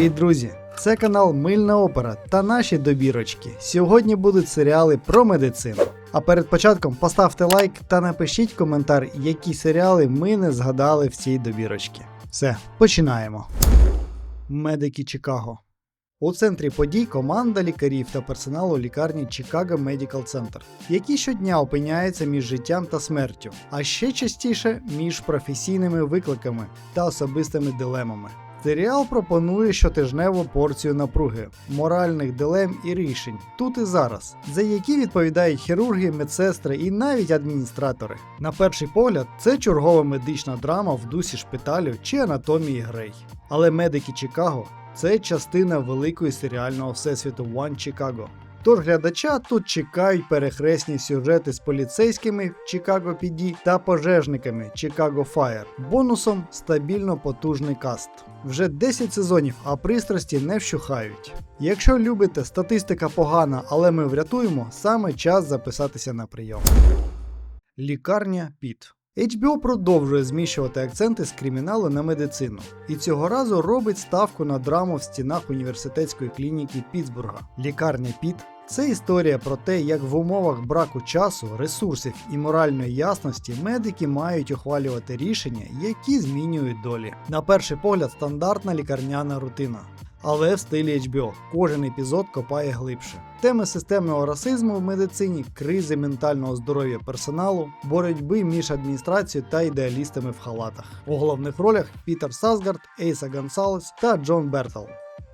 Привіт, друзі! Це канал Мильна Опера та наші добірочки. Сьогодні будуть серіали про медицину. А перед початком поставте лайк та напишіть коментар, які серіали ми не згадали в цій добірочці. Все, починаємо. Медики Чикаго. У центрі подій команда лікарів та персоналу лікарні Chicago Medical Center, які щодня опиняються між життям та смертю, а ще частіше між професійними викликами та особистими дилемами. Серіал пропонує щотижневу порцію напруги, моральних дилем і рішень тут і зараз, за які відповідають хірурги, медсестри і навіть адміністратори. На перший погляд, це чергова медична драма в дусі шпиталю чи анатомії Грей. Але медики Чикаго це частина великої серіального всесвіту One Chicago. Тож глядача тут чекають перехресні сюжети з поліцейськими Chicago PD та пожежниками Chicago Fire. Бонусом стабільно потужний каст. Вже 10 сезонів, а пристрасті не вщухають. Якщо любите, статистика погана, але ми врятуємо, саме час записатися на прийом. Лікарня Піт. HBO продовжує зміщувати акценти з криміналу на медицину, і цього разу робить ставку на драму в стінах університетської клініки Пітсбурга. Лікарня Піт це історія про те, як в умовах браку часу, ресурсів і моральної ясності медики мають ухвалювати рішення, які змінюють долі. На перший погляд, стандартна лікарняна рутина. Але в стилі HBO кожен епізод копає глибше. Теми системного расизму в медицині, кризи ментального здоров'я персоналу, боротьби між адміністрацією та ідеалістами в халатах. У головних ролях Пітер Сасгард, Ейса Гонсалес та Джон Бертл.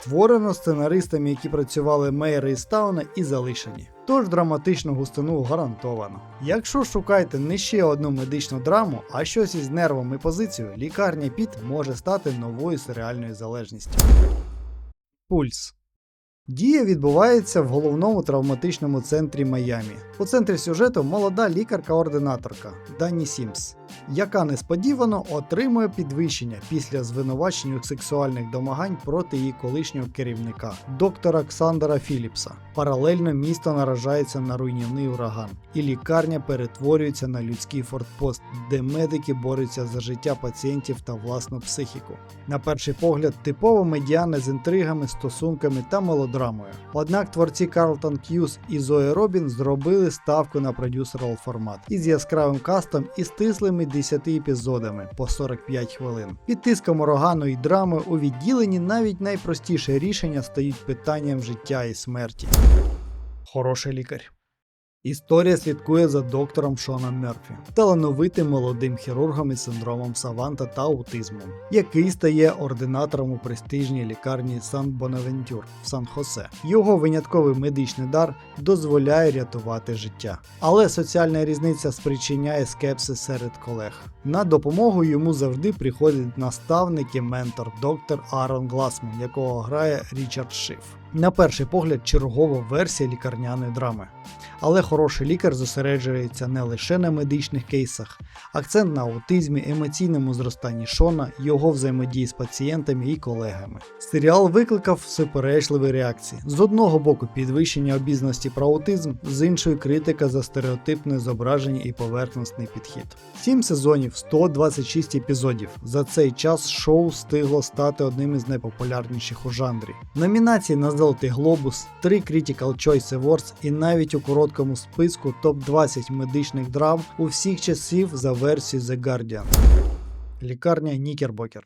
Творено сценаристами, які працювали Мейер із Тауна і залишені. Тож драматичну густину гарантовано. Якщо шукаєте не ще одну медичну драму, а щось із нервом і позицією, лікарня Піт може стати новою серіальною залежністю. Пульс. Дія відбувається в головному травматичному центрі Майамі. У центрі сюжету молода лікарка-ординаторка Дані Сімс, яка несподівано отримує підвищення після звинувачень у сексуальних домагань проти її колишнього керівника, доктора Ксандера Філіпса. Паралельно місто наражається на руйнівний ураган, і лікарня перетворюється на людський фортпост, де медики борються за життя пацієнтів та власну психіку. На перший погляд, типова медіана з інтригами, стосунками та мелодрамою. Однак творці Карлтон Кьюз і Зоя Робін зробили ставку на продюсерал формат із яскравим кастом і стислими 10 епізодами по 45 хвилин. Під тиском урагану і драми у відділенні навіть найпростіше рішення стають питанням життя і смерті. Хороший лікар. Історія слідкує за доктором Шоном Мерфі, талановитим молодим хірургом із синдромом Саванта та аутизмом, який стає ординатором у престижній лікарні Сан Бонавентюр в Сан-Хосе. Його винятковий медичний дар дозволяє рятувати життя. Але соціальна різниця спричиняє скепсис серед колег. На допомогу йому завжди приходить наставник і ментор доктор Аарон Гласман, якого грає Річард Шиф. На перший погляд, чергова версія лікарняної драми. Але хороший лікар зосереджується не лише на медичних кейсах, акцент на аутизмі, емоційному зростанні Шона, його взаємодії з пацієнтами і колегами. Серіал викликав суперечливі реакції: з одного боку підвищення обізнаності про аутизм, з іншої критика за стереотипне зображення і поверхностний підхід. Сім сезонів, 126 епізодів. За цей час шоу встигло стати одним із найпопулярніших у жанрі. Номінації на Золотий Глобус, 3 Critical Choice Awards і навіть у короткому списку топ-20 медичних драм у всіх часів за версією The Guardian. Лікарня Нікербокер.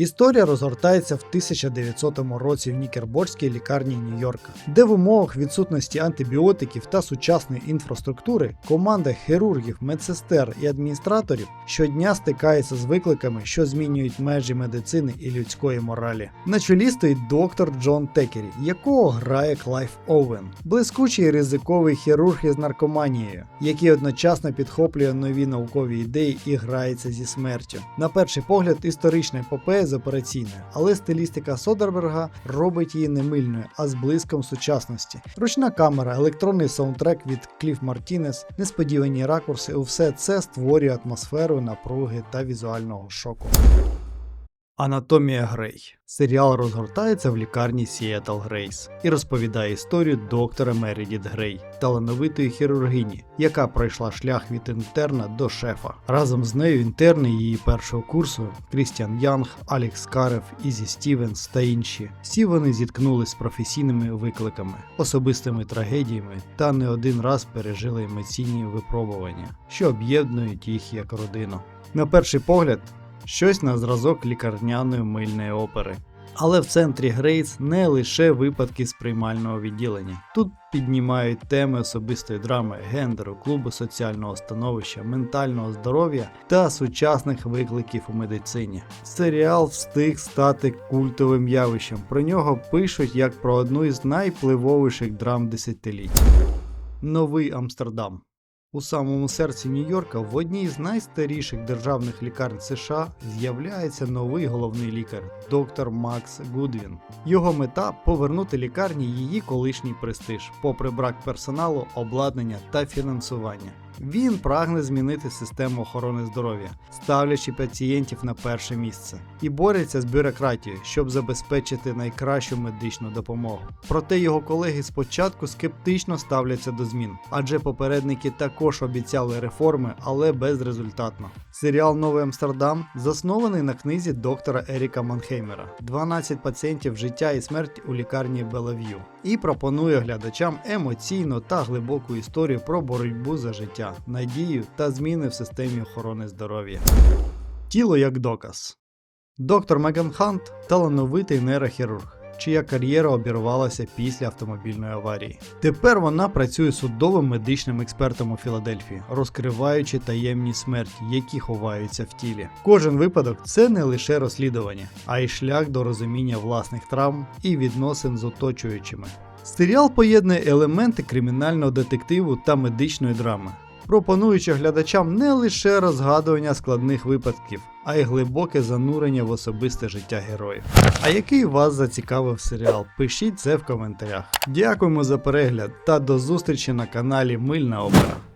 Історія розгортається в 1900 році в Нікерборській лікарні Нью-Йорка, де в умовах відсутності антибіотиків та сучасної інфраструктури команда хірургів, медсестер і адміністраторів щодня стикається з викликами, що змінюють межі медицини і людської моралі. На чолі стоїть доктор Джон Текері, якого грає Клайв Оуен, блискучий ризиковий хірург із наркоманією, який одночасно підхоплює нові наукові ідеї і грається зі смертю. На перший погляд, історична епопея з операційною, але стилістика Содерберга робить її не мильною, а з блиском сучасності. Ручна камера, електронний саундтрек від Кліф Мартінес, несподівані ракурси, усе це створює атмосферу напруги та візуального шоку. Анатомія Грей. Серіал розгортається в лікарні Сіетл Грейс і розповідає історію доктора Мередіт Грей, талановитої хірургині, яка пройшла шлях від інтерна до шефа. Разом з нею інтерни її першого курсу Крістіан Янг, Алекс Карев, Ізі Стівенс та інші. Всі вони зіткнулись з професійними викликами, особистими трагедіями та не один раз пережили емоційні випробування, що об'єднують їх як родину. На перший погляд, щось на зразок лікарняної мильної опери. Але в центрі Грейс не лише випадки з приймального відділення. Тут піднімають теми особистої драми, гендеру, клубу соціального становища, ментального здоров'я та сучасних викликів у медицині. Серіал встиг стати культовим явищем. Про нього пишуть як про одну із найпливовіших драм десятиліть. Новий Амстердам. У самому серці Нью-Йорка в одній з найстаріших державних лікарень США з'являється новий головний лікар доктор Макс Гудвін. Його мета повернути лікарні її колишній престиж, попри брак персоналу, обладнання та фінансування. Він прагне змінити систему охорони здоров'я, ставлячи пацієнтів на перше місце, і бореться з бюрократією, щоб забезпечити найкращу медичну допомогу. Проте його колеги спочатку скептично ставляться до змін, адже попередники також обіцяли реформи, але безрезультатно. Серіал Новий Амстердам заснований на книзі доктора Еріка Манхеймера «12 пацієнтів життя і смерть у лікарні Белав'ю і пропонує глядачам емоційну та глибоку історію про боротьбу за життя, надію та зміни в системі охорони здоров'я. Тіло як доказ. Доктор Меган Хант талановитий нейрохірург, чия кар'єра обірвалася після автомобільної аварії. Тепер вона працює судовим медичним експертом у Філадельфії, розкриваючи таємні смерті, які ховаються в тілі. Кожен випадок це не лише розслідування, а й шлях до розуміння власних травм і відносин з оточуючими. Серіал поєднує елементи кримінального детективу та медичної драми, пропонуючи глядачам не лише розгадування складних випадків, а й глибоке занурення в особисте життя героїв. А який вас зацікавив серіал? Пишіть це в коментарях. Дякуємо за перегляд та до зустрічі на каналі Мильна Опера.